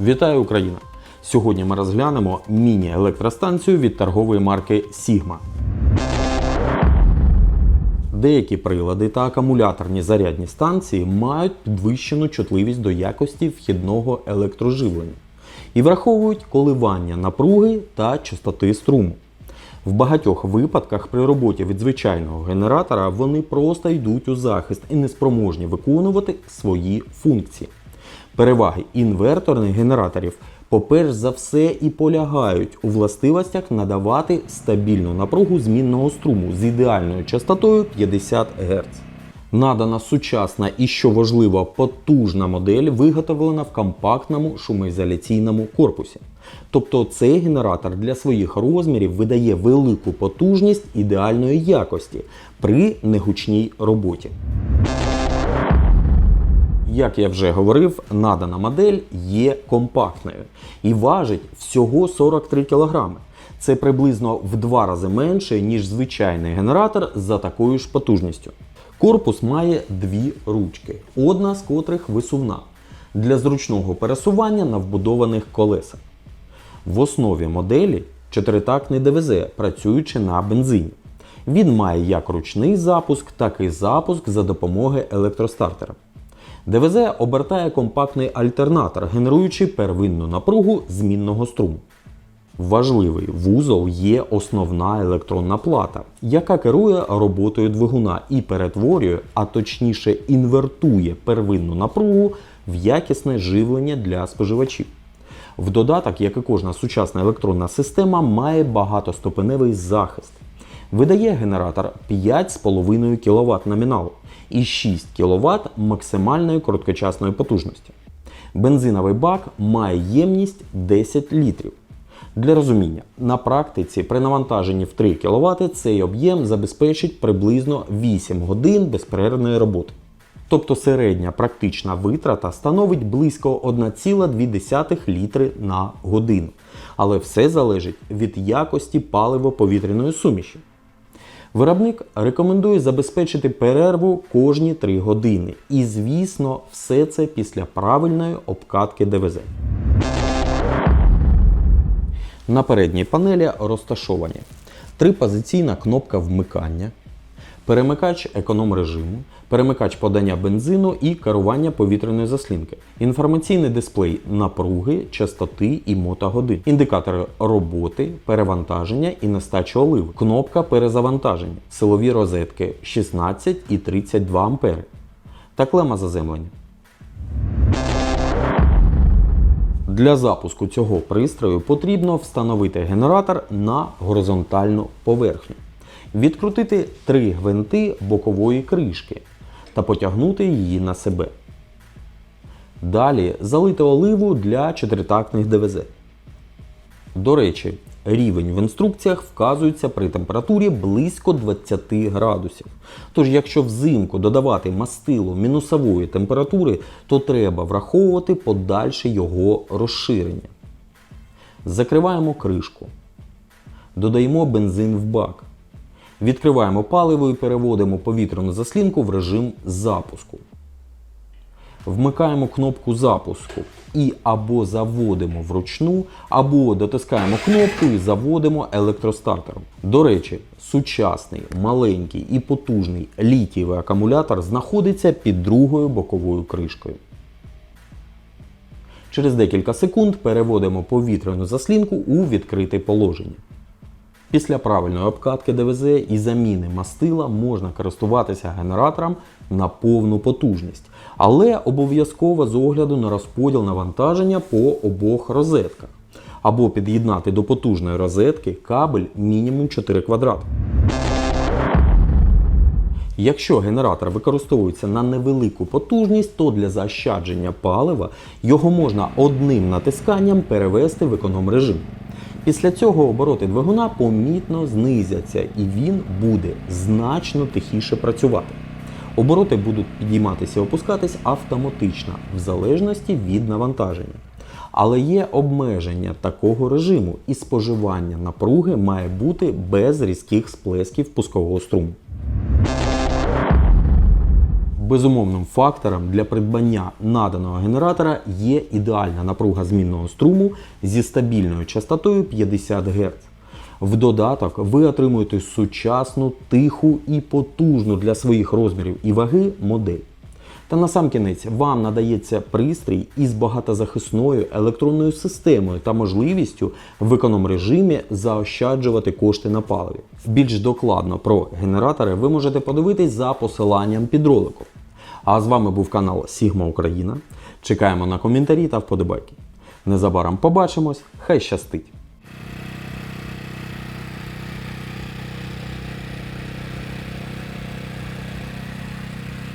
Вітаю Україна! Сьогодні ми розглянемо міні-електростанцію від торгової марки Sigma. Деякі прилади та акумуляторні зарядні станції мають підвищену чутливість до якості вхідного електроживлення і враховують коливання напруги та частоти струму. В багатьох випадках при роботі від звичайного генератора вони просто йдуть у захист і не спроможні виконувати свої функції. Переваги інверторних генераторів, поперш за все, і полягають у властивостях надавати стабільну напругу змінного струму з ідеальною частотою 50 Гц. Надана сучасна і, що важливо, потужна модель виготовлена в компактному шумоізоляційному корпусі. Тобто цей генератор для своїх розмірів видає велику потужність ідеальної якості при негучній роботі. Як я вже говорив, надана модель є компактною і важить всього 43 кг. Це приблизно в два рази менше, ніж звичайний генератор за такою ж потужністю. Корпус має дві ручки, одна з котрих висувна для зручного пересування на вбудованих колесах. В основі моделі чотиритактний ДВЗ, працюючи на бензині. Він має як ручний запуск, так і запуск за допомогою електростартера. ДВЗ обертає компактний альтернатор, генеруючи первинну напругу змінного струму. Важливий вузол є основна електронна плата, яка керує роботою двигуна і перетворює, а точніше інвертує первинну напругу в якісне живлення для споживачів. В додаток, як і кожна сучасна електронна система, має багатоступеневий захист. Видає генератор 5,5 кВт номіналу і 6 кВт максимальної короткочасної потужності. Бензиновий бак має ємність 10 літрів. Для розуміння, на практиці при навантаженні в 3 кВт цей об'єм забезпечить приблизно 8 годин безперервної роботи. Тобто середня практична витрата становить близько 1,2 літри на годину. Але все залежить від якості паливо-повітряної суміші. Виробник рекомендує забезпечити перерву кожні 3 години. І, звісно, все це після правильної обкатки ДВЗ. На передній панелі розташовані трипозиційна кнопка вмикання, перемикач економ режиму, перемикач подання бензину і керування повітряної заслінки, інформаційний дисплей напруги, частоти і мотогодин, індикатори роботи, перевантаження і нестачі оливи, кнопка перезавантаження, силові розетки 16 і 32 А та клема заземлення. Для запуску цього пристрою потрібно встановити генератор на горизонтальну поверхню, відкрутити три гвинти бокової кришки та потягнути її на себе. Далі залити оливу для чотиритактних ДВЗ. До речі, рівень в інструкціях вказується при температурі близько 20 градусів. Тож, якщо взимку додавати мастило мінусової температури, то треба враховувати подальше його розширення. Закриваємо кришку. Додаємо бензин в бак. Відкриваємо паливо і переводимо повітряну заслінку в режим запуску. Вмикаємо кнопку запуску і або заводимо вручну, або дотискаємо кнопку і заводимо електростартером. До речі, сучасний, маленький і потужний літієвий акумулятор знаходиться під другою боковою кришкою. Через декілька секунд переводимо повітряну заслінку у відкрите положення. Після правильної обкатки ДВЗ і заміни мастила можна користуватися генератором на повну потужність, але обов'язково з огляду на розподіл навантаження по обох розетках, або під'єднати до потужної розетки кабель мінімум 4 квадрати. Якщо генератор використовується на невелику потужність, то для заощадження палива його можна одним натисканням перевести в економ режим. Після цього обороти двигуна помітно знизяться і він буде значно тихіше працювати. Обороти будуть підійматися і опускатись автоматично в залежності від навантаження. Але є обмеження такого режиму, і споживання напруги має бути без різких сплесків пускового струму. Безумовним фактором для придбання наданого генератора є ідеальна напруга змінного струму зі стабільною частотою 50 Гц. В додаток ви отримуєте сучасну, тиху і потужну для своїх розмірів і ваги модель. Та на сам кінець вам надається пристрій із багатозахисною електронною системою та можливістю в економ-режимі заощаджувати кошти на паливі. Більш докладно про генератори ви можете подивитись за посиланням під роликом. А з вами був канал Сігма Україна. Чекаємо на коментарі та вподобайки. Незабаром побачимось. Хай щастить!